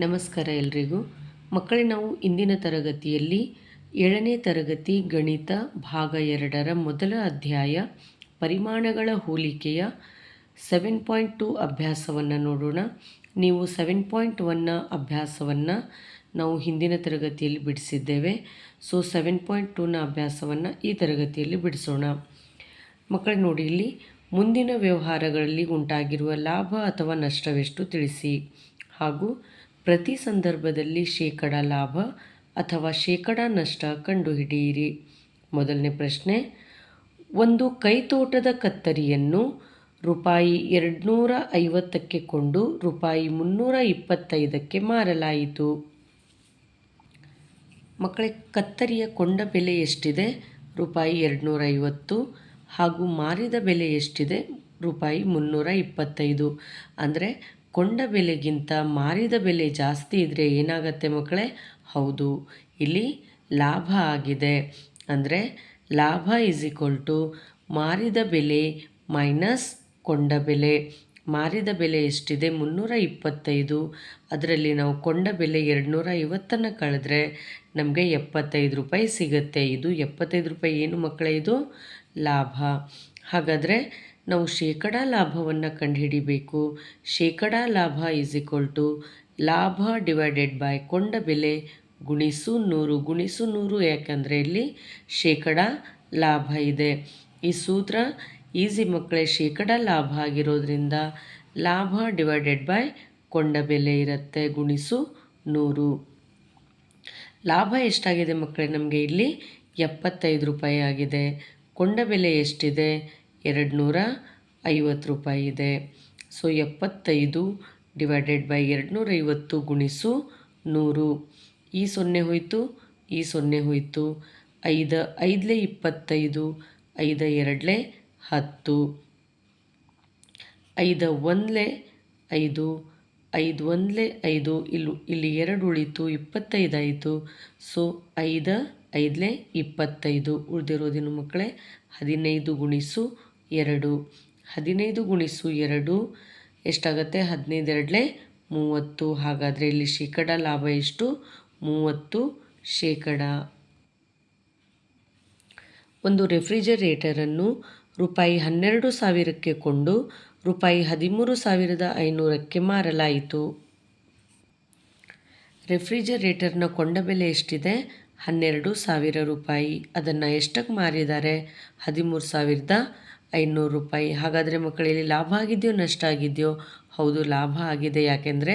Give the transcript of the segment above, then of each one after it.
ನಮಸ್ಕಾರ ಎಲ್ರಿಗೂ. ಮಕ್ಕಳೇ, ನಾವು ಇಂದಿನ ತರಗತಿಯಲ್ಲಿ ಏಳನೇ ತರಗತಿ ಗಣಿತ ಭಾಗ ಎರಡರ ಮೊದಲ ಅಧ್ಯಾಯ ಪರಿಮಾಣಗಳ ಹೋಲಿಕೆಯ ಸೆವೆನ್ ಪಾಯಿಂಟ್ ಟು ಅಭ್ಯಾಸವನ್ನು ನೋಡೋಣ. ನೀವು ಸೆವೆನ್ ಪಾಯಿಂಟ್ ಒನ್ನ ಅಭ್ಯಾಸವನ್ನು ನಾವು ಹಿಂದಿನ ತರಗತಿಯಲ್ಲಿ ಬಿಡಿಸಿದ್ದೇವೆ. ಸೊ ಸೆವೆನ್ ಪಾಯಿಂಟ್ ಟೂನ ಅಭ್ಯಾಸವನ್ನು ಈ ತರಗತಿಯಲ್ಲಿ ಬಿಡಿಸೋಣ. ಮಕ್ಕಳು, ನೋಡಿ ಇಲ್ಲಿ, ಮುಂದಿನ ವ್ಯವಹಾರಗಳಲ್ಲಿ ಉಂಟಾಗಿರುವ ಲಾಭ ಅಥವಾ ನಷ್ಟವೆಷ್ಟು ತಿಳಿಸಿ. ಹಾಗೂ ಪ್ರತಿ ಸಂದರ್ಭದಲ್ಲಿ ಶೇಕಡ ಲಾಭ ಅಥವಾ ಶೇಕಡ ನಷ್ಟ ಕಂಡುಹಿಡಿಯಿರಿ. ಮೊದಲನೇ ಪ್ರಶ್ನೆ, ಒಂದು ಕೈತೋಟದ ಕತ್ತರಿಯನ್ನು ರೂಪಾಯಿ ಎರಡುನೂರ ಐವತ್ತಕ್ಕೆ ಕೊಂಡು ರೂಪಾಯಿ ಮುನ್ನೂರ ಇಪ್ಪತ್ತೈದಕ್ಕೆ ಮಾರಲಾಯಿತು. ಮಕ್ಕಳ, ಕತ್ತರಿಯ ಕೊಂಡ ಬೆಲೆ ಎಷ್ಟಿದೆ? ರೂಪಾಯಿ ಎರಡುನೂರ ಐವತ್ತು ಹಾಗೂ ಮಾರಿದ ಬೆಲೆ ಎಷ್ಟಿದೆ? ರೂಪಾಯಿ ಮುನ್ನೂರ ಇಪ್ಪತ್ತೈದು ಅಂದರೆ ಕೊಂಡ ಬೆಲೆಗಿಂತ ಮಾರಿದ ಬೆಲೆ ಜಾಸ್ತಿ ಇದ್ದರೆ ಏನಾಗತ್ತೆ ಮಕ್ಕಳೇ? ಹೌದು. ಇಲ್ಲಿ ಲಾಭ ಆಗಿದೆ. ಅಂದರೆ ಲಾಭ ಈಸ್ ಈಕ್ವಲ್ ಟು ಮಾರಿದ ಬೆಲೆ ಮೈನಸ್ ಕೊಂಡ ಬೆಲೆ. ಮಾರಿದ ಬೆಲೆ ಎಷ್ಟಿದೆ? ಮುನ್ನೂರ ಇಪ್ಪತ್ತೈದು ಅದರಲ್ಲಿ ನಾವು ಕೊಂಡ ಬೆಲೆ ಎರಡುನೂರ ಐವತ್ತನ್ನು ಕಳೆದ್ರೆ ನಮಗೆ ಎಪ್ಪತ್ತೈದು ರೂಪಾಯಿ ಸಿಗುತ್ತೆ. ಇದು ಎಪ್ಪತ್ತೈದು ರೂಪಾಯಿ ಏನು ಮಕ್ಕಳೇ ಇದು? ಲಾಭ. ಹಾಗಾದರೆ ನಾವು ಶೇಕಡ ಲಾಭವನ್ನು ಕಂಡುಹಿಡಿಬೇಕು. ಶೇಕಡ ಲಾಭ ಈಸ್ ಈಕ್ವಲ್ ಟು ಲಾಭ ಡಿವೈಡೆಡ್ ಬೈ ಕೊಂಡ ಬೆಲೆ ಗುಣಿಸು ನೂರು. ಗುಣಿಸು ನೂರು ಯಾಕಂದರೆ ಇಲ್ಲಿ ಶೇಕಡ ಲಾಭ ಇದೆ. ಈ ಸೂತ್ರ ಈಸಿ ಮಕ್ಕಳೇ, ಶೇಕಡ ಲಾಭ ಆಗಿರೋದ್ರಿಂದ ಲಾಭ ಡಿವೈಡೆಡ್ ಬೈ ಕೊಂಡ ಬೆಲೆ ಇರುತ್ತೆ. ಗುಣಿಸು ನೂರು. ಲಾಭ ಎಷ್ಟಾಗಿದೆ ಮಕ್ಕಳೇ, ನಮಗೆ ಇಲ್ಲಿ ಎಪ್ಪತ್ತೈದು ರೂಪಾಯಿ ಆಗಿದೆ. ಕೊಂಡ ಬೆಲೆ ಎಷ್ಟಿದೆ? ಎರಡು ನೂರ ಐವತ್ತು ರೂಪಾಯಿ ಇದೆ. ಸೊ, ಎಪ್ಪತ್ತೈದು ಡಿವೈಡೆಡ್ ಬೈ ಎರಡು ಐವತ್ತು ಗುಣಿಸು ನೂರು. ಈ ಸೊನ್ನೆ ಹೋಯಿತು, ಈ ಸೊನ್ನೆ ಹೋಯಿತು. ಐದು, ಐದಲೇ ಇಪ್ಪತ್ತೈದು, ಐದು ಎರಡಲೇ ಹತ್ತು. ಐದು ಒಂದಲೇ ಐದು ಐದು ಒಂದಲೇ ಐದು. ಇಲ್ಲಿ ಇಲ್ಲಿ ಎರಡು ಉಳಿತು, ಇಪ್ಪತ್ತೈದು ಆಯಿತು. ಸೊ, ಐದು, ಐದಲೇ ಇಪ್ಪತ್ತೈದು. ಉಳಿದಿರೋದೇನು ಮಕ್ಕಳೇ? ಹದಿನೈದು ಗುಣಿಸು ಎರಡು. ಹದಿನೈದು ಗುಣಿಸು ಎರಡು, ಎಷ್ಟಾಗುತ್ತೆ? ಹದಿನೈದು ಎರಡಲೇ ಮೂವತ್ತು. ಹಾಗಾದರೆ ಇಲ್ಲಿ ಶೇಕಡ ಲಾಭ ಎಷ್ಟು? ಮೂವತ್ತು ಶೇಕಡ. ಒಂದು ರೆಫ್ರಿಜರೇಟರನ್ನು ರೂಪಾಯಿ ಹನ್ನೆರಡು ಸಾವಿರಕ್ಕೆ ಕೊಂಡು ರೂಪಾಯಿ ಹದಿಮೂರು ಸಾವಿರದ ಐನೂರಕ್ಕೆ ಮಾರಲಾಯಿತು. ರೆಫ್ರಿಜರೇಟರ್ನ ಕೊಂಡ ಬೆಲೆ ಎಷ್ಟಿದೆ? ಹನ್ನೆರಡು ಸಾವಿರ ರೂಪಾಯಿ. ಅದನ್ನು ಎಷ್ಟಕ್ಕೆ ಮಾರಿದ್ದಾರೆ? ಹದಿಮೂರು ಸಾವಿರದ ಐನೂರು ರೂಪಾಯಿ. ಹಾಗಾದರೆ ಮಕ್ಕಳಲ್ಲಿ ಲಾಭ ಆಗಿದೆಯೋ, ನಷ್ಟ ಆಗಿದೆಯೋ? ಹೌದು, ಲಾಭ ಆಗಿದೆ. ಯಾಕೆಂದರೆ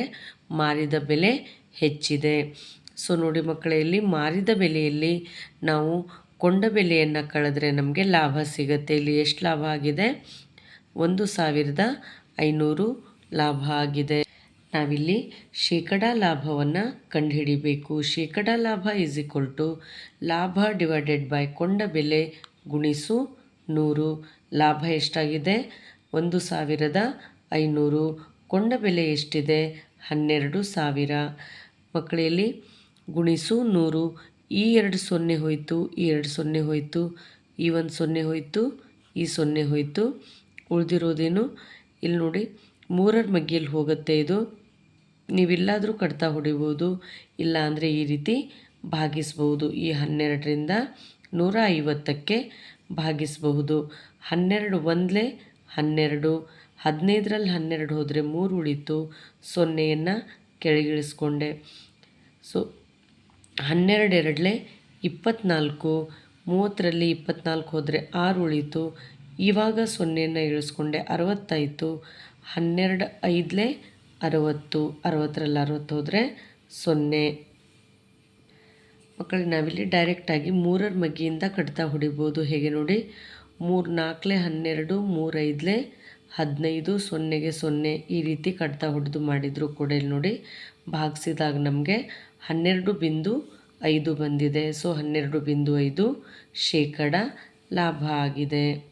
ಮಾರಿದ ಬೆಲೆ ಹೆಚ್ಚಿದೆ. ಸೊ ನೋಡಿ ಮಕ್ಕಳಲ್ಲಿ ಮಾರಿದ ಬೆಲೆಯಲ್ಲಿ ನಾವು ಕೊಂಡ ಬೆಲೆಯನ್ನು ಕಳೆದ್ರೆ ನಮಗೆ ಲಾಭ ಸಿಗುತ್ತೆ. ಇಲ್ಲಿ ಎಷ್ಟು ಲಾಭ ಆಗಿದೆ? ಒಂದು ಸಾವಿರದ ಐನೂರು ಲಾಭ ಆಗಿದೆ. ನಾವಿಲ್ಲಿ ಶೇಕಡ ಲಾಭವನ್ನು ಕಂಡುಹಿಡಿಬೇಕು. ಶೇಕಡ ಲಾಭ ಈಸ್ ಲಾಭ ಡಿವೈಡೆಡ್ ಬೈ ಕೊಂಡ ಬೆಲೆ ಗುಣಿಸು ನೂರು. ಲಾಭ ಎಷ್ಟಾಗಿದೆ? ಒಂದು ಸಾವಿರದ ಐನೂರು. ಕೊಂಡ ಬೆಲೆ ಎಷ್ಟಿದೆ? ಹನ್ನೆರಡು ಸಾವಿರ. ಮಕ್ಕಳಲ್ಲಿ ಗುಣಿಸು ನೂರು. ಈ ಎರಡು ಸೊನ್ನೆ ಹೋಯಿತು, ಈ ಎರಡು ಸೊನ್ನೆ ಹೋಯಿತು, ಈ ಒಂದು ಸೊನ್ನೆ ಹೋಯಿತು, ಈ ಸೊನ್ನೆ ಹೋಯಿತು. ಉಳಿದಿರೋದೇನು? ಇಲ್ಲಿ ನೋಡಿ, ಮೂರರ ಮಗ್ಗಿಯಲ್ಲಿ ಹೋಗುತ್ತೆ ಇದು. ನೀವಿಲ್ಲಾದರೂ ಕಡ್ತಾ ಹೊಡಿಬೋದು. ಇಲ್ಲ ಅಂದರೆ ಈ ರೀತಿ ಭಾಗಿಸ್ಬೋದು. ಈ ಹನ್ನೆರಡರಿಂದ ನೂರ ಐವತ್ತಕ್ಕೆ ಭಾಗಿಸಬಹುದು. ಹನ್ನೆರಡು ಒಂದಲೇ ಹನ್ನೆರಡು, ಹದಿನೈದರಲ್ಲಿ ಹನ್ನೆರಡು ಹೋದರೆ ಮೂರು ಉಳಿತು ಸೊನ್ನೆಯನ್ನು ಕೆಳಗಿಳಿಸ್ಕೊಂಡೆ. ಸೊ, ಹನ್ನೆರಡೆರಡಲೆ ಎರಡಲೇ ಇಪ್ಪತ್ತ್ನಾಲ್ಕು ಮೂವತ್ತರಲ್ಲಿ ಇಪ್ಪತ್ನಾಲ್ಕು ಹೋದರೆ ಆರು ಉಳಿತು. ಇವಾಗ ಸೊನ್ನೆಯನ್ನು ಇಳಿಸ್ಕೊಂಡೆ ಅರವತ್ತಾಯಿತು ಹನ್ನೆರಡು ಐದಲೇ ಅರವತ್ತು, ಅರವತ್ತರಲ್ಲಿ ಅರವತ್ತು ಹೋದರೆ ಸೊನ್ನೆ. ಮಕ್ಕಳಿಗೆ ನಾವಿಲ್ಲಿ ಡೈರೆಕ್ಟಾಗಿ ಮೂರರ ಮಗ್ಗಿಯಿಂದ ಕಟ್ತಾ ಹೊಡಿಬೋದು. ಹೇಗೆ ನೋಡಿ? ಮೂರು ನಾಲ್ಕಲೆ ಹನ್ನೆರಡು, ಮೂರೈದಲೆ, ಹದಿನೈದು, ಸೊನ್ನೆಗೆ ಸೊನ್ನೆ ಈ ರೀತಿ ಕಟ್ತಾ ಹೊಡೆದು ಮಾಡಿದರೂ ಕೂಡ ಇಲ್ಲಿ ನೋಡಿ. ಭಾಗಿಸಿದಾಗ ನಮಗೆ ಹನ್ನೆರಡು ಬಿಂದು ಐದು ಬಂದಿದೆ. ಸೊ, ಹನ್ನೆರಡು ಬಿಂದು ಐದು ಶೇಕಡ ಲಾಭ ಆಗಿದೆ.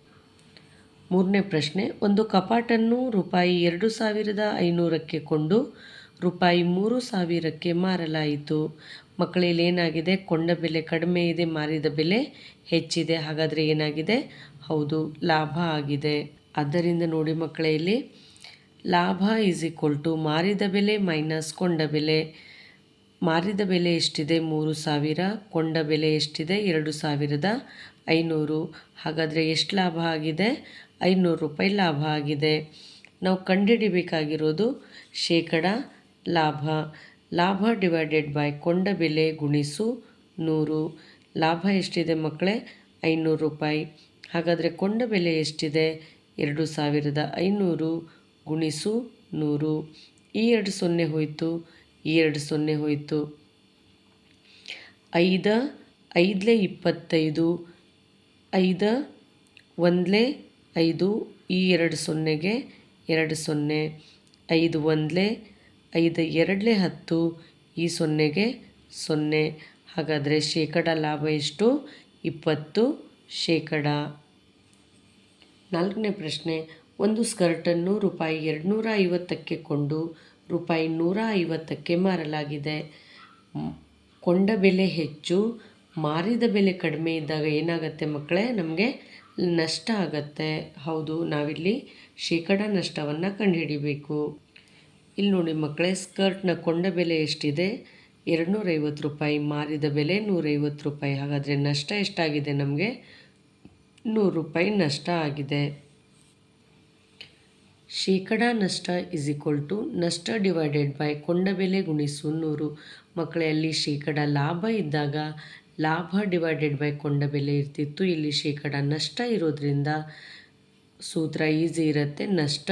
ಮೂರನೇ ಪ್ರಶ್ನೆ, ಒಂದು ಕಪಾಟನ್ನು ರೂಪಾಯಿ ಎರಡು ಸಾವಿರದ ಐನೂರಕ್ಕೆ ಕೊಂಡು ರೂಪಾಯಿ ಮೂರು ಸಾವಿರಕ್ಕೆ ಮಾರಲಾಯಿತು. ಮಕ್ಕಳಲ್ಲಿ ಏನಾಗಿದೆ? ಕೊಂಡ ಬೆಲೆ ಕಡಿಮೆ ಇದೆ, ಮಾರಿದ ಬೆಲೆ ಹೆಚ್ಚಿದೆ. ಹಾಗಾದರೆ ಏನಾಗಿದೆ? ಹೌದು, ಲಾಭ ಆಗಿದೆ. ಆದ್ದರಿಂದ ನೋಡಿ ಮಕ್ಕಳೇ, ಇಲ್ಲಿ ಲಾಭ ಈಸ್ ಈಕ್ವಲ್ ಟು ಮಾರಿದ ಬೆಲೆ ಮೈನಸ್ ಕೊಂಡ ಬೆಲೆ. ಮಾರಿದ ಬೆಲೆ ಎಷ್ಟಿದೆ? ಮೂರು ಸಾವಿರ. ಕೊಂಡ ಬೆಲೆ ಎಷ್ಟಿದೆ? ಎರಡು ಸಾವಿರದ ಐನೂರು. ಹಾಗಾದರೆ ಎಷ್ಟು ಲಾಭ ಆಗಿದೆ? ಐನೂರು ರೂಪಾಯಿ ಲಾಭ ಆಗಿದೆ. ನಾವು ಕಂಡುಹಿಡಿಬೇಕಾಗಿರೋದು ಶೇಕಡ ಲಾಭ. ಲಾಭ ಡಿವೈಡೆಡ್ ಬೈ ಕೊಂಡ ಬೆಲೆ ಗುಣಿಸು ನೂರು. ಲಾಭ ಎಷ್ಟಿದೆ ಮಕ್ಕಳೇ? ಐನೂರು ರೂಪಾಯಿ. ಹಾಗಾದರೆ ಕೊಂಡ ಬೆಲೆ ಎಷ್ಟಿದೆ? ಎರಡು ಸಾವಿರದ ಐನೂರು ಗುಣಿಸು ನೂರು. ಈ ಎರಡು ಸೊನ್ನೆ ಹೋಯಿತು, ಈ ಎರಡು ಸೊನ್ನೆ ಹೋಯಿತು. ಐದ, ಐದಲೇ ಇಪ್ಪತ್ತೈದು, ಐದ, ಒಂದಲೇ ಐದು, ಈ ಎರಡು ಸೊನ್ನೆಗೆ ಎರಡು ಸೊನ್ನೆ. ಐದು, ಒಂದಲೇ ಐದು ಎರಡಲೇ ಹತ್ತು, ಈ ಸೊನ್ನೆಗೆ ಸೊನ್ನೆ. ಹಾಗಾದರೆ ಶೇಕಡ ಲಾಭ ಎಷ್ಟು? ಇಪ್ಪತ್ತು ಶೇಕಡ. ನಾಲ್ಕನೇ ಪ್ರಶ್ನೆ, ಒಂದು ಸ್ಕರ್ಟನ್ನು ರೂಪಾಯಿ ಎರಡುನೂರ ಐವತ್ತಕ್ಕೆ ಕೊಂಡು ರೂಪಾಯಿ ನೂರ ಐವತ್ತಕ್ಕೆ ಮಾರಲಾಗಿದೆ. ಕೊಂಡ ಬೆಲೆ ಹೆಚ್ಚು, ಮಾರಿದ ಬೆಲೆ ಕಡಿಮೆ ಇದ್ದಾಗ ಏನಾಗುತ್ತೆ ಮಕ್ಕಳೇ? ನಮಗೆ ನಷ್ಟ ಆಗತ್ತೆ. ಹೌದು, ನಾವಿಲ್ಲಿ ಶೇಕಡ ನಷ್ಟವನ್ನು ಕಂಡುಹಿಡಿಬೇಕು. ಇಲ್ಲಿ ನೋಡಿ ಮಕ್ಕಳೇ, ಸ್ಕರ್ಟ್ನ ಕೊಂಡ ಬೆಲೆ ಎಷ್ಟಿದೆ? ಎರಡುನೂರೈವತ್ತು ರೂಪಾಯಿ. ಮಾರಿದ ಬೆಲೆ ನೂರೈವತ್ತು ರೂಪಾಯಿ. ಹಾಗಾದರೆ ನಷ್ಟ ಎಷ್ಟಾಗಿದೆ ನಮಗೆ? ನೂರು ರೂಪಾಯಿ ನಷ್ಟ ಆಗಿದೆ. ಶೇಕಡ ನಷ್ಟ ಇಸ್ ಈಕ್ವಲ್ ಟು ನಷ್ಟ ಡಿವೈಡೆಡ್ ಬೈ ಕೊಂಡ ಬೆಲೆ ಗುಣಿಸು ನೂರು. ಮಕ್ಕಳೇ, ಅಲ್ಲಿ ಶೇಕಡ ಲಾಭ ಇದ್ದಾಗ ಲಾಭ ಡಿವೈಡೆಡ್ ಬೈ ಕೊಂಡ ಬೆಲೆ ಇರ್ತಿತ್ತು. ಇಲ್ಲಿ ಶೇಕಡ ನಷ್ಟ ಇರೋದ್ರಿಂದ ಸೂತ್ರ ಈಸಿ ಇರುತ್ತೆ. ನಷ್ಟ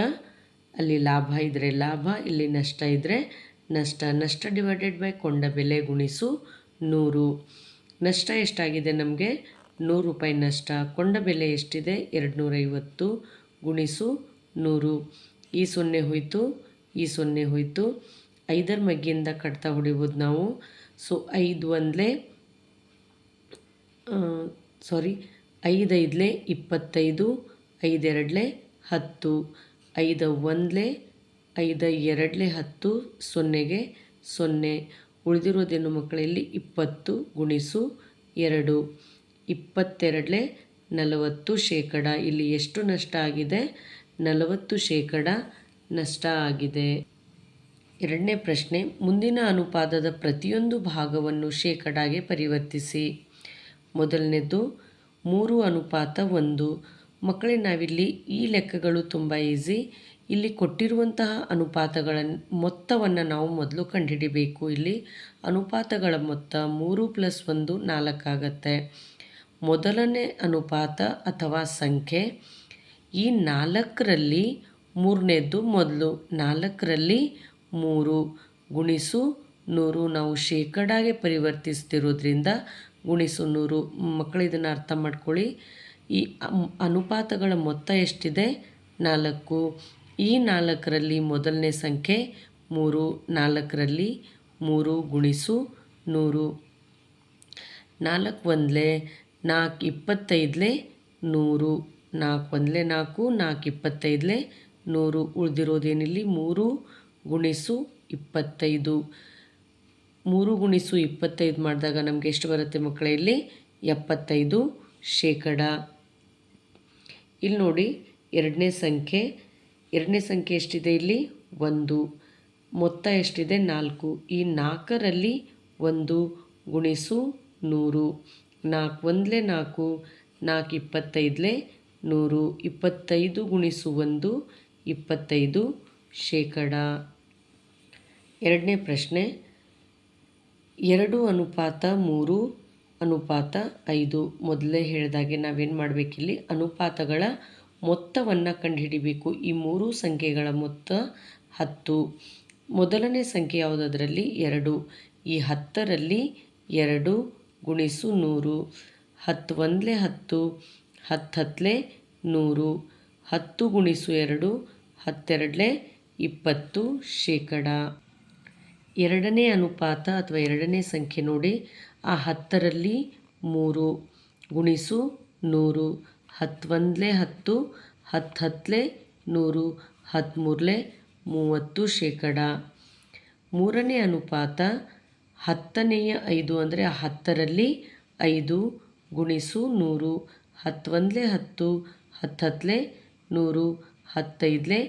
ಅಲ್ಲಿ ಲಾಭ ಇದ್ದರೆ ಲಾಭ, ಇಲ್ಲಿ ನಷ್ಟ ಇದ್ದರೆ ನಷ್ಟ. ನಷ್ಟ ಡಿವೈಡೆಡ್ ಬೈ ಕೊಂಡ ಬೆಲೆ ಗುಣಿಸು ನೂರು. ನಷ್ಟ ಎಷ್ಟಾಗಿದೆ ನಮಗೆ? ನೂರು ರೂಪಾಯಿ ನಷ್ಟ. ಕೊಂಡ ಬೆಲೆ ಎಷ್ಟಿದೆ? ಎರಡು ನೂರೈವತ್ತು ಗುಣಿಸು ನೂರು. ಈ ಸೊನ್ನೆ ಹೋಯಿತು, ಈ ಸೊನ್ನೆ ಹೋಯಿತು. ಐದರ ಮಗ್ಗಿಯಿಂದ ಕಟ್ತಾ ಹೊಡಿಬೋದು ನಾವು. ಸೊ ಐದು ಒಂದಲೇ ಸಾರಿ ಐದೈದಲೇ ಇಪ್ಪತ್ತೈದು, ಐದೆರಡಲೇ ಹತ್ತು. ಐದು ಒಂದ್ಲೆ, ಐದ ಎರಡಲೇ ಹತ್ತು, ಸೊನ್ನೆಗೆ ಸೊನ್ನೆ. ಉಳಿದಿರೋದೇನು ಮಕ್ಕಳಲ್ಲಿ? ಇಪ್ಪತ್ತು ಗುಣಿಸು ಎರಡು. ಇಪ್ಪತ್ತೆರಡಲೇ ನಲವತ್ತು ಶೇಕಡ. ಇಲ್ಲಿ ಎಷ್ಟು ನಷ್ಟ ಆಗಿದೆ? ನಲವತ್ತು ಶೇಕಡ ನಷ್ಟ ಆಗಿದೆ. ಎರಡನೇ ಪ್ರಶ್ನೆ, ಮುಂದಿನ ಅನುಪಾತದ ಪ್ರತಿಯೊಂದು ಭಾಗವನ್ನು ಶೇಕಡಾಗೆ ಪರಿವರ್ತಿಸಿ. ಮೊದಲನೇದು, ಮೂರು ಅನುಪಾತ ಒಂದು. ಮಕ್ಕಳೇ, ನಾವಿಲ್ಲಿ ಈ ಲೆಕ್ಕಗಳು ತುಂಬ ಈಸಿ. ಇಲ್ಲಿ ಕೊಟ್ಟಿರುವಂತಹ ಅನುಪಾತಗಳ ಮೊತ್ತವನ್ನು ನಾವು ಮೊದಲು ಕಂಡುಹಿಡಿಬೇಕು. ಇಲ್ಲಿ ಅನುಪಾತಗಳ ಮೊತ್ತ ಮೂರು ಪ್ಲಸ್ ಒಂದು ನಾಲ್ಕಾಗತ್ತೆ ಮೊದಲನೇ ಅನುಪಾತ ಅಥವಾ ಸಂಖ್ಯೆ. ಈ ನಾಲ್ಕರಲ್ಲಿ ಮೂರನೇದ್ದು ಮೊದಲು, ನಾಲ್ಕರಲ್ಲಿ ಮೂರು. ಗುಣಿಸು ನೂರು ನಾವು ಶೇಕಡಾಗೆ ಪರಿವರ್ತಿಸ್ತಿರೋದ್ರಿಂದ ಗುಣಿಸು ನೂರು. ಮಕ್ಕಳು ಇದನ್ನು ಅರ್ಥ ಮಾಡ್ಕೊಳ್ಳಿ. ಈ ಅನುಪಾತಗಳ ಮೊತ್ತ ಎಷ್ಟಿದೆ? ನಾಲ್ಕು. ಈ ನಾಲ್ಕರಲ್ಲಿ ಮೊದಲನೇ ಸಂಖ್ಯೆ ಮೂರು, ನಾಲ್ಕರಲ್ಲಿ ಮೂರು ಗುಣಿಸು ನೂರು. ನಾಲ್ಕು ಒಂದಲೇ, ನಾಲ್ಕು ಇಪ್ಪತ್ತೈದಲೇ ನೂರು. ನಾಲ್ಕು ಒಂದಲೇ ನಾಲ್ಕು ನಾಲ್ಕು ಇಪ್ಪತ್ತೈದಲೇ ನೂರು. ಉಳಿದಿರೋದೇನಿಲ್ಲ? ಮೂರು ಗುಣಿಸು ಇಪ್ಪತ್ತೈದು. ಮೂರು ಗುಣಿಸು ಇಪ್ಪತ್ತೈದು ಮಾಡಿದಾಗ ನಮಗೆ ಎಷ್ಟು ಬರುತ್ತೆ ಮಕ್ಕಳೇ ಇಲ್ಲಿ? ಎಪ್ಪತ್ತೈದು ಶೇಕಡ. ಇಲ್ಲಿ ನೋಡಿ ಎರಡನೇ ಸಂಖ್ಯೆ. ಎರಡನೇ ಸಂಖ್ಯೆ ಎಷ್ಟಿದೆ ಇಲ್ಲಿ? ಒಂದು. ಮೊತ್ತ ಎಷ್ಟಿದೆ? ನಾಲ್ಕು. ಈ ನಾಲ್ಕರಲ್ಲಿ ಒಂದು ಗುಣಿಸು ನೂರು. ನಾಲ್ಕು ಒಂದಲೇ ನಾಲ್ಕು ನಾಲ್ಕು ಇಪ್ಪತ್ತೈದಲೇ ನೂರು. ಇಪ್ಪತ್ತೈದು ಗುಣಿಸು ಒಂದು, ಇಪ್ಪತ್ತೈದು ಶೇಕಡ. ಎರಡನೇ ಪ್ರಶ್ನೆ. ಎರಡು ಅನುಪಾತ ಮೂರು ಅನುಪಾತ ಐದು. ಮೊದಲೇ ಹೇಳಿದಾಗೆ ನಾವೇನು ಮಾಡಬೇಕಿಲ್ಲಿ? ಅನುಪಾತಗಳ ಮೊತ್ತವನ್ನು ಕಂಡುಹಿಡಿಬೇಕು. ಈ ಮೂರು ಸಂಖ್ಯೆಗಳ ಮೊತ್ತ ಹತ್ತು. ಮೊದಲನೇ ಸಂಖ್ಯೆ ಯಾವುದರಲ್ಲಿ ಎರಡು. ಈ ಹತ್ತರಲ್ಲಿ ಎರಡು ಗುಣಿಸು ನೂರು. ಹತ್ತು ಒಂದಲೇ ಹತ್ತು. ಹತ್ತು ಹತ್ತಲೇ ನೂರು. ಹತ್ತು ಗುಣಿಸು ಎರಡು. ಹತ್ತೆರಡಲೇ ಇಪ್ಪತ್ತು ಶೇಕಡ. ಎರಡನೇ ಅನುಪಾತ ಅಥವಾ ಎರಡನೇ ಸಂಖ್ಯೆ ನೋಡಿ. ಆ ಹತ್ತರಲ್ಲಿ ಮೂರು, ಗುಣಿಸು ನೂರು, ಹತ್ತೊಂದಲೇ ಹತ್ತು ಹತ್ತು ಹತ್ತಲೆ ನೂರು ಹದಿಮೂರಲೆ ಮೂವತ್ತು ಶೇಕಡ. ಮೂರನೇ ಅನುಪಾತ ಹತ್ತನೆಯ ಐದು ಅಂದರೆ ಹತ್ತರಲ್ಲಿ ಐದು, ಗುಣಿಸು ನೂರು, ಹತ್ತೊಂದಲೇ ಹತ್ತು ಹತ್ತು ಹತ್ತಲೆ ನೂರು, ಹತ್ತೈದಲೆ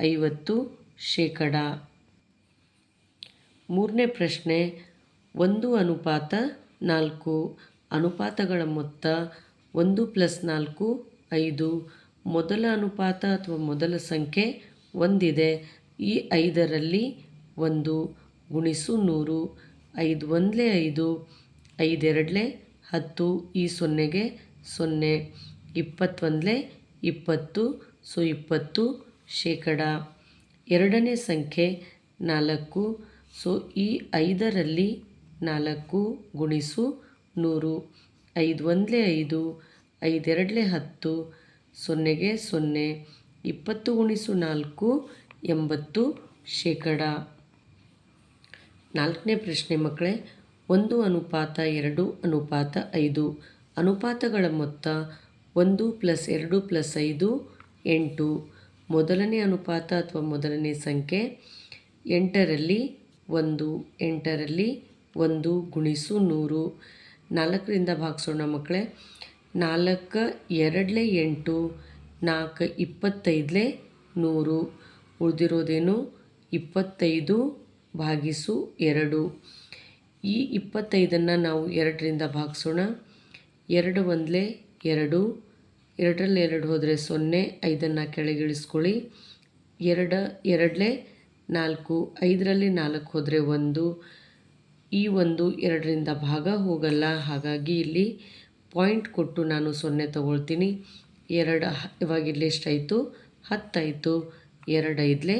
ಐವತ್ತು ಶೇಕಡ. ಮೂರನೇ ಪ್ರಶ್ನೆ, ಒಂದು ಅನುಪಾತ ನಾಲ್ಕು ಅನುಪಾತಗಳ ಮೊತ್ತ ಒಂದು ಪ್ಲಸ್ ನಾಲ್ಕು ಐದು. ಮೊದಲ ಅನುಪಾತ ಅಥವಾ ಮೊದಲ ಸಂಖ್ಯೆ ಒಂದಿದೆ. ಈ ಐದರಲ್ಲಿ ಒಂದು ಗುಣಿಸು ನೂರು. ಐದು ಒಂದಲೇ ಐದು. ಐದೆರಡಲೆ ಹತ್ತು. ಈ ಸೊನ್ನೆಗೆ ಸೊನ್ನೆ. ಇಪ್ಪತ್ತೊಂದಲೇ ಇಪ್ಪತ್ತು. ಸೊ, ಇಪ್ಪತ್ತು ಶೇಕಡ. ಎರಡನೇ ಸಂಖ್ಯೆ ನಾಲ್ಕು. ಸೊ, ಈ ಐದರಲ್ಲಿ ನಾಲ್ಕು ಗುಣಿಸು ನೂರು. ಐದು ಒಂದಲೇ ಐದು ಐದೆರಡಲೇ ಹತ್ತು, ಸೊನ್ನೆಗೆ ಸೊನ್ನೆ, ಇಪ್ಪತ್ತು ಗುಣಿಸು ನಾಲ್ಕು, ಎಂಬತ್ತು ಶೇಕಡ. ನಾಲ್ಕನೇ ಪ್ರಶ್ನೆ ಮಕ್ಕಳೇ, ಒಂದು ಅನುಪಾತ, ಎರಡು ಅನುಪಾತ, ಐದು. ಅನುಪಾತಗಳ ಮೊತ್ತ ಒಂದು ಪ್ಲಸ್ ಎರಡು ಪ್ಲಸ್ ಐದು, ಎಂಟು. ಮೊದಲನೇ ಅನುಪಾತ ಅಥವಾ ಮೊದಲನೇ ಸಂಖ್ಯೆ ಎಂಟರಲ್ಲಿ ಒಂದು, ಎಂಟರಲ್ಲಿ ಒಂದು ಗುಣಿಸು ನೂರು. ನಾಲ್ಕರಿಂದ ಭಾಗಿಸೋಣ ಮಕ್ಕಳೇ. ನಾಲ್ಕು ಎರಡಲೇ ಎಂಟು, ನಾಲ್ಕು ಇಪ್ಪತ್ತೈದಲೇ ನೂರು. ಉಳಿದಿರೋದೇನು? ಇಪ್ಪತ್ತೈದು ಭಾಗಿಸು ಎರಡು. ಈ ಇಪ್ಪತ್ತೈದನ್ನು ನಾವು ಎರಡರಿಂದ ಭಾಗಿಸೋಣ. ಎರಡು ಒಂದಲೇ ಎರಡು. ಎರಡರಲ್ಲಿ ಎರಡು ಹೋದರೆ ಸೊನ್ನೆ, ಐದನ್ನು ಕೆಳಗಿಳಿಸ್ಕೊಳ್ಳಿ. ಎರಡು ಎರಡಲೇ ನಾಲ್ಕು, ಐದರಲ್ಲಿ ನಾಲ್ಕು ಹೋದರೆ ಒಂದು. ಈ ಒಂದು ಎರಡರಿಂದ ಭಾಗ ಹೋಗಲ್ಲ. ಹಾಗಾಗಿ ಇಲ್ಲಿ ಪಾಯಿಂಟ್ ಕೊಟ್ಟು ನಾನು ಸೊನ್ನೆ ತಗೊಳ್ತೀನಿ. ಎರಡು ಇವಾಗ ಇಲ್ಲಿ ಎಷ್ಟಾಯಿತು? ಹತ್ತಾಯಿತು. ಎರಡೈದಲೆ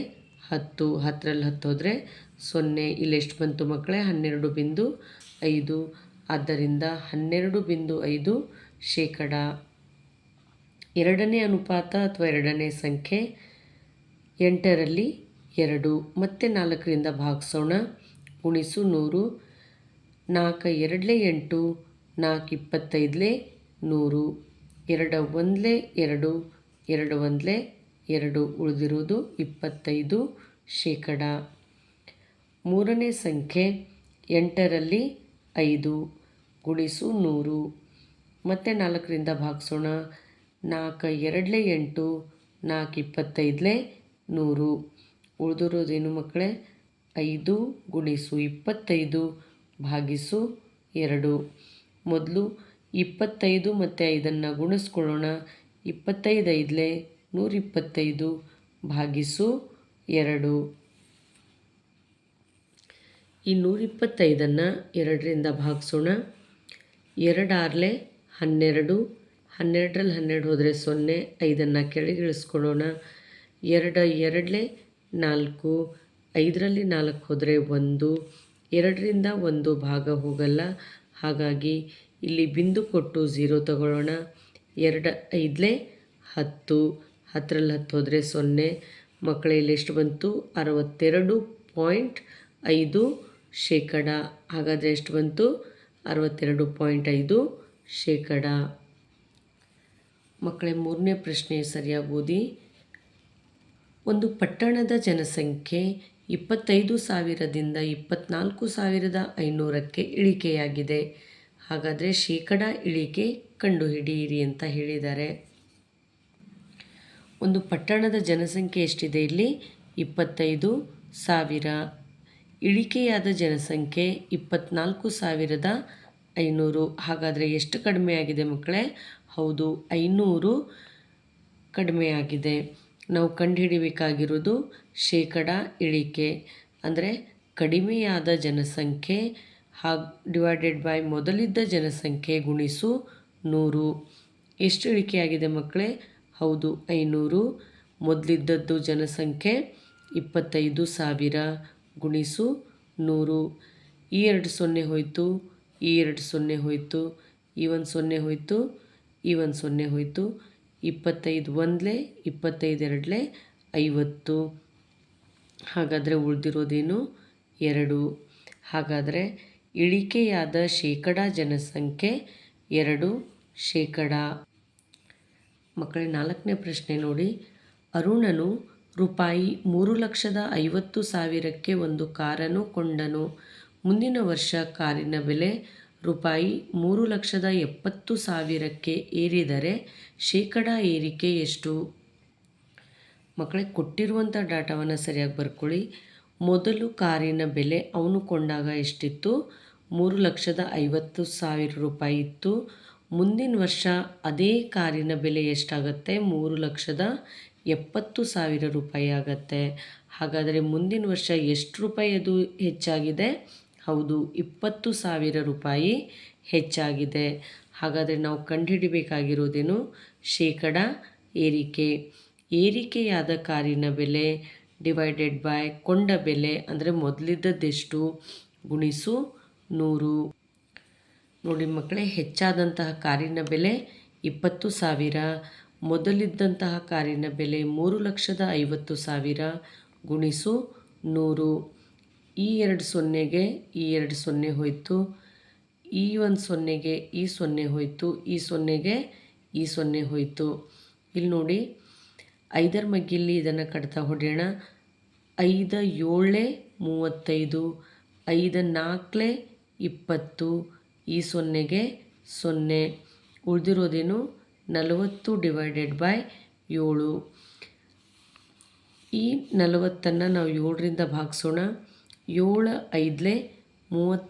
ಹತ್ತು. ಹತ್ತರಲ್ಲಿ ಹತ್ತೋದ್ರೆ ಸೊನ್ನೆ. ಇಲ್ಲಿ ಎಷ್ಟು ಬಂತು ಮಕ್ಕಳೇ? ಹನ್ನೆರಡು ಬಿಂದು ಐದು. ಆದ್ದರಿಂದ ಹನ್ನೆರಡು ಬಿಂದು ಐದು ಶೇಕಡ. ಎರಡನೇ ಅನುಪಾತ ಅಥವಾ ಎರಡನೇ ಸಂಖ್ಯೆ ಎಂಟರಲ್ಲಿ ಎರಡು. ಮತ್ತೆ ನಾಲ್ಕರಿಂದ ಭಾಗಿಸೋಣ. ಗುಣಿಸು ನೂರು, ನಾಲ್ಕು ಎರಡಲೇ ಎಂಟು, ನಾಲ್ಕು ಇಪ್ಪತ್ತೈದಲೇ ನೂರು. ಎರಡು ಒಂದಲೇ ಎರಡು ಎರಡು ಒಂದಲೇ ಎರಡು ಉಳಿದಿರುವುದು ಇಪ್ಪತ್ತೈದು ಶೇಕಡ. ಮೂರನೇ ಸಂಖ್ಯೆ ಎಂಟರಲ್ಲಿ ಐದು, ಗುಣಿಸು ನೂರು. ಮತ್ತೆ ನಾಲ್ಕರಿಂದ ಭಾಗಿಸೋಣ. ನಾಲ್ಕು ಎರಡಲೇ ಎಂಟು, ನಾಲ್ಕು ಇಪ್ಪತ್ತೈದಲೇ ನೂರು. ಉಳಿದಿರೋದೇನು ಮಕ್ಕಳೇ? ಐದು ಗುಣಿಸು ಇಪ್ಪತ್ತೈದು ಭಾಗಿಸು ಎರಡು. ಮೊದಲು ಇಪ್ಪತ್ತೈದು ಮತ್ತು ಐದನ್ನು ಗುಣಿಸ್ಕೊಳ್ಳೋಣ. ಇಪ್ಪತ್ತೈದು ಐದಲೇ ನೂರಿಪ್ಪತ್ತೈದು ಭಾಗಿಸು ಎರಡು. ಈ ನೂರಿಪ್ಪತ್ತೈದನ್ನು ಎರಡರಿಂದ ಭಾಗಿಸೋಣ. ಎರಡಾರಲೆ ಹನ್ನೆರಡು. ಹನ್ನೆರಡರಲ್ಲಿ ಹನ್ನೆರಡು ಹೋದರೆ ಸೊನ್ನೆ. ಐದನ್ನು ಕೆಳಗಿಳಿಸ್ಕೊಳ್ಳೋಣ. ಎರಡು ಎರಡಲೇ ನಾಲ್ಕು. ಐದರಲ್ಲಿ ನಾಲ್ಕು ಹೋದರೆ ಒಂದು, ಎರಡರಿಂದ ಒಂದು ಭಾಗ ಹೋಗಲ್ಲ. ಹಾಗಾಗಿ ಇಲ್ಲಿ ಬಿಂದು ಕೊಟ್ಟು ಝೀರೋ ತಗೊಳ್ಳೋಣ. ಎರಡು, ಐದಲೇ ಹತ್ತು, ಹತ್ತರಲ್ಲಿ ಹತ್ತು ಹೋದರೆ ಸೊನ್ನೆ. ಮಕ್ಕಳ, ಇಲ್ಲಿ ಎಷ್ಟು ಬಂತು? ಅರವತ್ತೆರಡು ಪಾಯಿಂಟ್ ಐದು ಶೇಕಡ. ಹಾಗಾದರೆ ಎಷ್ಟು ಬಂತು? ಅರವತ್ತೆರಡು ಪಾಯಿಂಟ್ ಐದು ಶೇಕಡ. ಮಕ್ಕಳೇ, ಮೂರನೇ ಪ್ರಶ್ನೆ ಸರಿಯಾಗಿ ಓದಿ. ಒಂದು ಪಟ್ಟಣದ ಜನಸಂಖ್ಯೆ ಇಪ್ಪತ್ತೈದು ಸಾವಿರದಿಂದ ಇಪ್ಪತ್ತ್ನಾಲ್ಕು ಸಾವಿರದ ಐನೂರಕ್ಕೆ ಇಳಿಕೆಯಾಗಿದೆ. ಹಾಗಾದರೆ ಶೇಕಡ ಇಳಿಕೆ ಕಂಡುಹಿಡಿಯಿರಿ ಅಂತ ಹೇಳಿದ್ದಾರೆ. ಒಂದು ಪಟ್ಟಣದ ಜನಸಂಖ್ಯೆ ಎಷ್ಟಿದೆ ಇಲ್ಲಿ? ಇಪ್ಪತ್ತೈದು ಸಾವಿರ. ಇಳಿಕೆಯಾದ ಜನಸಂಖ್ಯೆ ಇಪ್ಪತ್ತ್ನಾಲ್ಕು ಸಾವಿರದ ಐನೂರು. ಹಾಗಾದರೆ ಎಷ್ಟು ಕಡಿಮೆಯಾಗಿದೆ ಮಕ್ಕಳೇ? ಹೌದು, ಐನೂರು ಕಡಿಮೆಯಾಗಿದೆ ನಾವು ಕಂಡುಹಿಡಿಬೇಕಾಗಿರೋದು ಶೇಕಡ ಇಳಿಕೆ. ಅಂದರೆ ಕಡಿಮೆಯಾದ ಜನಸಂಖ್ಯೆ ಹಾಗೆ ಡಿವೈಡೆಡ್ ಬೈ ಮೊದಲಿದ್ದ ಜನಸಂಖ್ಯೆ ಗುಣಿಸು ನೂರು. ಎಷ್ಟು ಇಳಿಕೆಯಾಗಿದೆ ಮಕ್ಕಳೇ? ಹೌದು, ಐನೂರು. ಮೊದಲಿದ್ದದ್ದು ಜನಸಂಖ್ಯೆ ಇಪ್ಪತ್ತೈದು ಸಾವಿರ ಗುಣಿಸು ನೂರು. ಈ ಎರಡು ಸೊನ್ನೆ ಹೋಯಿತು, ಈ ಎರಡು ಸೊನ್ನೆ ಹೋಯಿತು, ಈ ಒಂದು ಸೊನ್ನೆ ಹೋಯಿತು, ಈ ಒಂದು ಸೊನ್ನೆ ಹೋಯಿತು. ಇಪ್ಪತ್ತೈದು ಒಂದಲೇ, ಇಪ್ಪತ್ತೈದು ಎರಡಲೇ, ಐವತ್ತು. ಹಾಗಾದರೆ ಉಳಿದಿರೋದೇನು? ಎರಡು. ಹಾಗಾದರೆ ಇಳಿಕೆಯಾದ ಶೇಕಡ ಜನಸಂಖ್ಯೆ ಎರಡು ಶೇಕಡ. ಮಕ್ಕಳೇ, ನಾಲ್ಕನೇ ಪ್ರಶ್ನೆ ನೋಡಿ. ಅರುಣನು ರೂಪಾಯಿ ಮೂರು ಲಕ್ಷದ ಐವತ್ತು ಸಾವಿರಕ್ಕೆ ಒಂದು ಕಾರನ್ನು ಕೊಂಡನು. ಮುಂದಿನ ವರ್ಷ ಕಾರಿನ ಬೆಲೆ ರೂಪಾಯಿ ಮೂರು ಲಕ್ಷದ ಎಪ್ಪತ್ತು ಸಾವಿರಕ್ಕೆ ಏರಿದರೆ ಶೇಕಡ ಏರಿಕೆ ಎಷ್ಟು? ಮಕ್ಕಳಿಗೆ ಕೊಟ್ಟಿರುವಂಥ ಡಾಟಾವನ್ನು ಸರಿಯಾಗಿ ಬರ್ಕೊಳ್ಳಿ. ಮೊದಲು ಕಾರಿನ ಬೆಲೆ ಅವನು ಕೊಂಡಾಗ ಎಷ್ಟಿತ್ತು? ಮೂರು ಲಕ್ಷದ ಐವತ್ತು ಸಾವಿರ ರೂಪಾಯಿ ಇತ್ತು. ಮುಂದಿನ ವರ್ಷ ಅದೇ ಕಾರಿನ ಬೆಲೆ ಎಷ್ಟಾಗತ್ತೆ? ಮೂರು ಲಕ್ಷದ ಎಪ್ಪತ್ತು ಸಾವಿರ ರೂಪಾಯಿ ಆಗುತ್ತೆ. ಹಾಗಾದರೆ ಮುಂದಿನ ವರ್ಷ ಎಷ್ಟು ರೂಪಾಯಿ ಅದು ಹೆಚ್ಚಾಗಿದೆ? ಹೌದು, ಇಪ್ಪತ್ತು ಸಾವಿರ ರೂಪಾಯಿ ಹೆಚ್ಚಾಗಿದೆ. ಹಾಗಾದರೆ ನಾವು ಕಂಡುಹಿಡಿಬೇಕಾಗಿರೋದೇನು ಶೇಕಡ ಏರಿಕೆ. ಏರಿಕೆಯಾದ ಕಾರಿನ ಬೆಲೆ ಡಿವೈಡೆಡ್ ಬೈ ಕೊಂಡ ಬೆಲೆ ಅಂದರೆ ಮೊದಲಿದ್ದದ್ದೆಷ್ಟು ಗುಣಿಸು ನೂರು. ನೋಡಿ ಮಕ್ಕಳೇ, ಹೆಚ್ಚಾದಂತಹ ಕಾರಿನ ಬೆಲೆ ಇಪ್ಪತ್ತು ಸಾವಿರ, ಮೊದಲಿದ್ದಂತಹ ಕಾರಿನ ಬೆಲೆ ಮೂರು ಲಕ್ಷದ ಐವತ್ತು ಸಾವಿರ, ಗುಣಿಸು ನೂರು. ಈ ಎರಡು ಸೊನ್ನೆಗೆ ಈ ಎರಡು ಸೊನ್ನೆ ಹೋಯಿತು, ಈ ಒಂದು ಸೊನ್ನೆಗೆ ಈ ಸೊನ್ನೆ ಹೋಯಿತು, ಈ ಸೊನ್ನೆಗೆ ಈ ಸೊನ್ನೆ ಹೋಯಿತು. ಇಲ್ಲಿ ನೋಡಿ, ಐದರ ಮಗ್ಗಿಲ್ಲಿ ಇದನ್ನು ಕಟ್ತಾ ಹೊಡೆಯೋಣ. ಐದ ಏಳೇ ಮೂವತ್ತೈದು, ಐದ ನಾಲ್ಕಲೇ ಇಪ್ಪತ್ತು, ಈ ಸೊನ್ನೆಗೆ ಸೊನ್ನೆ. ಉಳಿದಿರೋದೇನು? ನಲವತ್ತು ಡಿವೈಡೆಡ್ ಬೈ ಏಳು. ಈ ನಲವತ್ತನ್ನು ನಾವು ಏಳರಿಂದ ಭಾಗಿಸೋಣ. ಏಳು ಐದಲೇ ಮೂವತ್ತು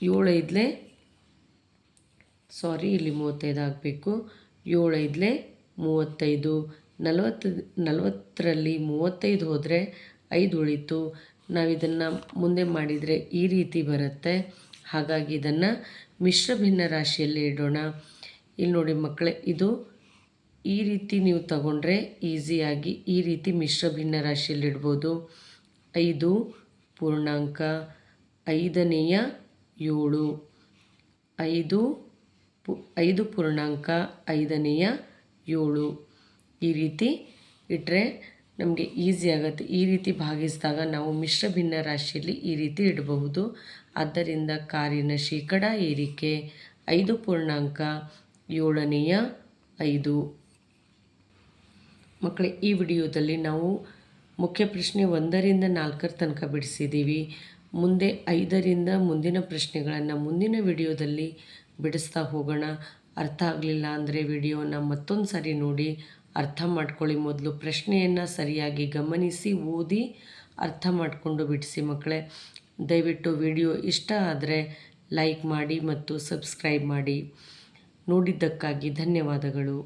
ಏಳು ಐದಲೇ ಸಾರಿ ಇಲ್ಲಿ ಮೂವತ್ತೈದು ಆಗಬೇಕು. ಏಳು ಐದಲೇ ಮೂವತ್ತೈದು. ನಲವತ್ತು, ನಲವತ್ತರಲ್ಲಿ ಮೂವತ್ತೈದು ಹೋದರೆ ಐದು ಉಳಿತು. ನಾವು ಇದನ್ನು ಮುಂದೆ ಮಾಡಿದರೆ ಈ ರೀತಿ ಬರುತ್ತೆ. ಹಾಗಾಗಿ ಇದನ್ನು ಮಿಶ್ರ ಭಿನ್ನ ರಾಶಿಯಲ್ಲಿ ಇಡೋಣ. ಇಲ್ಲಿ ನೋಡಿ ಮಕ್ಕಳೇ, ಇದು ಈ ರೀತಿ ನೀವು ತಗೊಂಡ್ರೆ ಈಸಿಯಾಗಿ ಈ ರೀತಿ ಮಿಶ್ರ ಭಿನ್ನ ರಾಶಿಯಲ್ಲಿ ಇಡ್ಬೋದು. ಐದು ಪೂರ್ಣಾಂಕ ಐದನೆಯ ಏಳು. ಐದು ಪು, ಐದು ಪೂರ್ಣಾಂಕ ಐದನೆಯ ಏಳು. ಈ ರೀತಿ ಇಟ್ಟರೆ ನಮಗೆ ಈಸಿ ಆಗುತ್ತೆ. ಈ ರೀತಿ ಭಾಗಿಸಿದಾಗ ನಾವು ಮಿಶ್ರ ಭಿನ್ನ ರಾಶಿಯಲ್ಲಿ ಈ ರೀತಿ ಇಡಬಹುದು. ಆದ್ದರಿಂದ ಕಾರಿನ ಶೇಕಡ ಏರಿಕೆ ಐದು ಪೂರ್ಣಾಂಕ ಏಳನೆಯ ಐದು. ಮಕ್ಕಳೇ, ಈ ವಿಡಿಯೋದಲ್ಲಿ ನಾವು ಮುಖ್ಯ ಪ್ರಶ್ನೆ ಒಂದರಿಂದ ನಾಲ್ಕರ ತನಕ ಬಿಡಿಸಿದ್ದೀವಿ. ಮುಂದೆ ಐದರಿಂದ ಮುಂದಿನ ಪ್ರಶ್ನೆಗಳನ್ನು ಮುಂದಿನ ವಿಡಿಯೋದಲ್ಲಿ ಬಿಡಿಸ್ತಾ ಹೋಗೋಣ. ಅರ್ಥ ಆಗಲಿಲ್ಲ ಅಂದರೆ ವಿಡಿಯೋನ ಮತ್ತೊಂದು ಸಾರಿ ನೋಡಿ, ಅರ್ಥ ಮಾಡ್ಕೊಳ್ಳಿ. ಮೊದಲು ಪ್ರಶ್ನೆಯನ್ನು ಸರಿಯಾಗಿ ಗಮನಿಸಿ, ಓದಿ ಅರ್ಥ ಮಾಡಿಕೊಂಡು ಬಿಡಿಸಿ ಮಕ್ಕಳೇ. ದಯವಿಟ್ಟು ವಿಡಿಯೋ ಇಷ್ಟ ಆದರೆ ಲೈಕ್ ಮಾಡಿ ಮತ್ತು ಸಬ್ಸ್ಕ್ರೈಬ್ ಮಾಡಿ. ನೋಡಿದ್ದಕ್ಕಾಗಿ ಧನ್ಯವಾದಗಳು.